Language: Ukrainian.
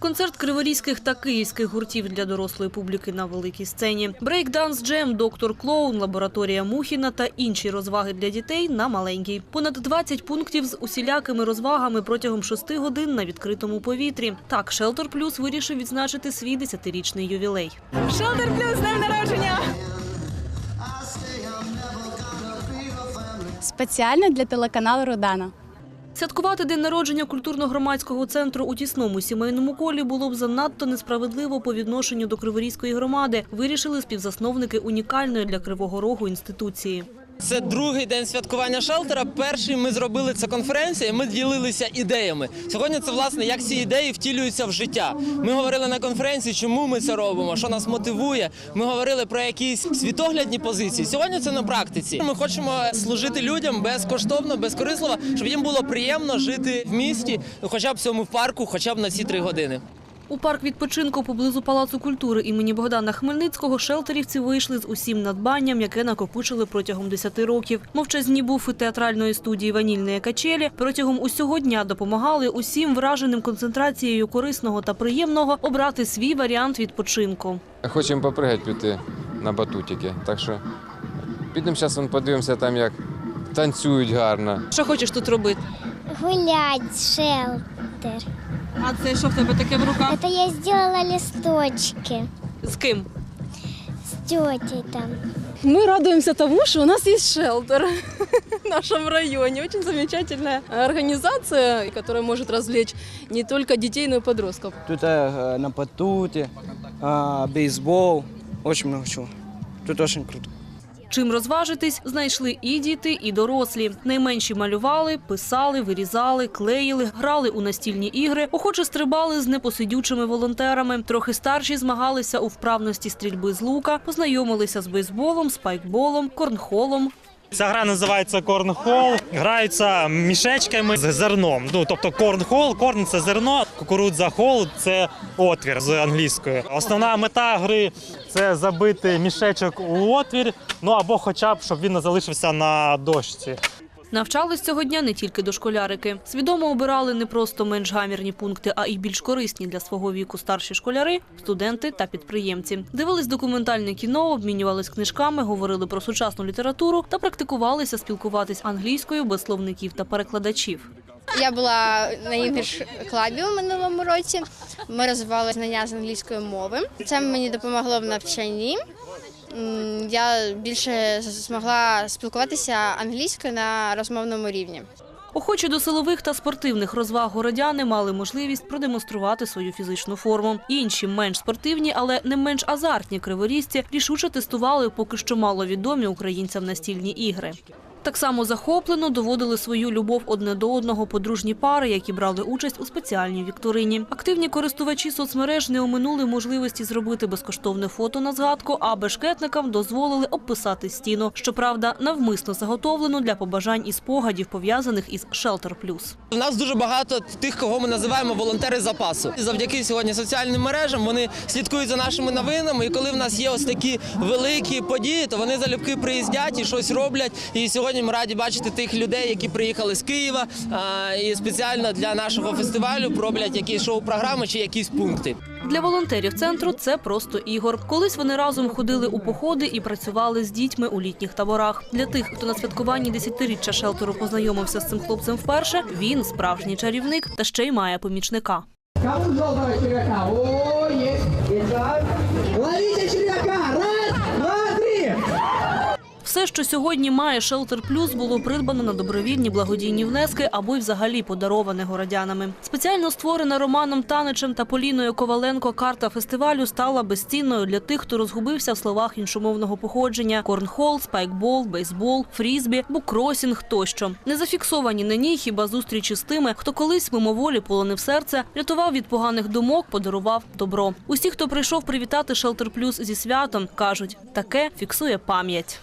Концерт криворізьких та київських гуртів для дорослої публіки на великій сцені. Брейкданс, джем, доктор Клоун, лабораторія Мухіна та інші розваги для дітей на маленькій. Понад 20 пунктів з усілякими розвагами протягом 6 годин на відкритому повітрі. Так, Шелтер Плюс вирішив відзначити свій 10-річний ювілей. Шелтер плюс днем народження! Спеціально для телеканалу Родана. Святкувати день народження культурно-громадського центру у тісному сімейному колі було б занадто несправедливо по відношенню до Криворізької громади. Вирішили співзасновники унікальної для Кривого Рогу інституції. Це другий день святкування шелтера. Перший ми зробили це конференція. Ми ділилися ідеями. Сьогодні це власне як ці ідеї втілюються в життя. Ми говорили на конференції, чому ми це робимо, що нас мотивує. Ми говорили про якісь світоглядні позиції. Сьогодні це на практиці. Ми хочемо служити людям безкоштовно, безкорисливо, щоб їм було приємно жити в місті, хоча б цьому парку, хоча б на ці три години. У парк відпочинку поблизу Палацу культури імені Богдана Хмельницького шелтерівці вийшли з усім надбанням, яке накопичили протягом 10 років. Мовчазні буфи театральної студії «Ванільної качелі» протягом усього дня допомагали усім враженим концентрацією корисного та приємного обрати свій варіант відпочинку. Хочемо попригати піти на батутики. Так що підемо зараз подивимося там, як танцюють гарно. Що хочеш тут робити? Гулять, шелтер. А це що в тебе таке в руках? Это я сделала листочки З ким? с тетей там. Мы радуемся тому, что у нас есть шелтер в нашем районе. Очень замечательная организация, которая может развлечь не только детей, но и подростков. Тут э, на батуте, а, бейсбол, очень много чего. Тут очень круто. Чим розважитись, знайшли і діти, і дорослі. Найменші малювали, писали, вирізали, клеїли, грали у настільні ігри, охоче стрибали з непосидючими волонтерами. Трохи старші змагалися у вправності стрільби з лука, познайомилися з бейсболом, спайкболом, корнхолом. Ця гра називається корнхол. Граються мішечками з зерном. Ну тобто корнхол, корн це зерно, кукурудза хол це отвір з англійської. Основна мета гри це забити мішечок у отвір. Ну або хоча б щоб він не залишився на дошці. Навчались цього дня не тільки дошколярики. Свідомо обирали не просто менш гамірні пункти, а й більш корисні для свого віку старші школяри, студенти та підприємці. Дивились документальне кіно, обмінювались книжками, говорили про сучасну літературу та практикувалися спілкуватись англійською без словників та перекладачів. Я була на English клабі у минулому році. Ми розвивали знання з англійської мови. Це мені допомогло в навчанні. Я більше змогла спілкуватися англійською на розмовному рівні. Охочі до силових та спортивних розваг городяни мали можливість продемонструвати свою фізичну форму. Інші менш спортивні, але не менш азартні криворізці рішуче тестували поки що маловідомі українцям настільні ігри. Так само захоплено доводили свою любов одне до одного подружні пари, які брали участь у спеціальній вікторині. Активні користувачі соцмереж не оминули можливості зробити безкоштовне фото на згадку, а бешкетникам дозволили обписати стіну. Щоправда, навмисно заготовлену для побажань і спогадів, пов'язаних із Shelter Plus. У нас дуже багато тих, кого ми називаємо волонтери запасу. Завдяки сьогодні соціальним мережам вони слідкують за нашими новинами. І коли в нас є ось такі великі події, то вони залюбки приїздять і щось роблять. І сьогодні ми раді бачити тих людей, які приїхали з Києва а, і спеціально для нашого фестивалю роблять якісь шоу-програми чи якісь пункти. Для волонтерів центру це просто ігор. Колись вони разом ходили у походи і працювали з дітьми у літніх таборах. Для тих, хто на святкуванні десятиріччя шелтеру познайомився з цим хлопцем вперше, він справжній чарівник та ще й має помічника. Що сьогодні має Шелтер Плюс, було придбано на добровільні благодійні внески або й взагалі подароване городянами. Спеціально створена Романом Таничем та Поліною Коваленко карта фестивалю стала безцінною для тих, хто розгубився в словах іншомовного походження: корнхол, спайкбол, бейсбол, фрізбі, букросінг тощо. Не зафіксовані на ній хіба зустрічі з тими, хто колись мимоволі полонив серце, рятував від поганих думок, подарував добро. Усі, хто прийшов привітати Шелтер Плюс зі святом, кажуть, таке фіксує пам'ять.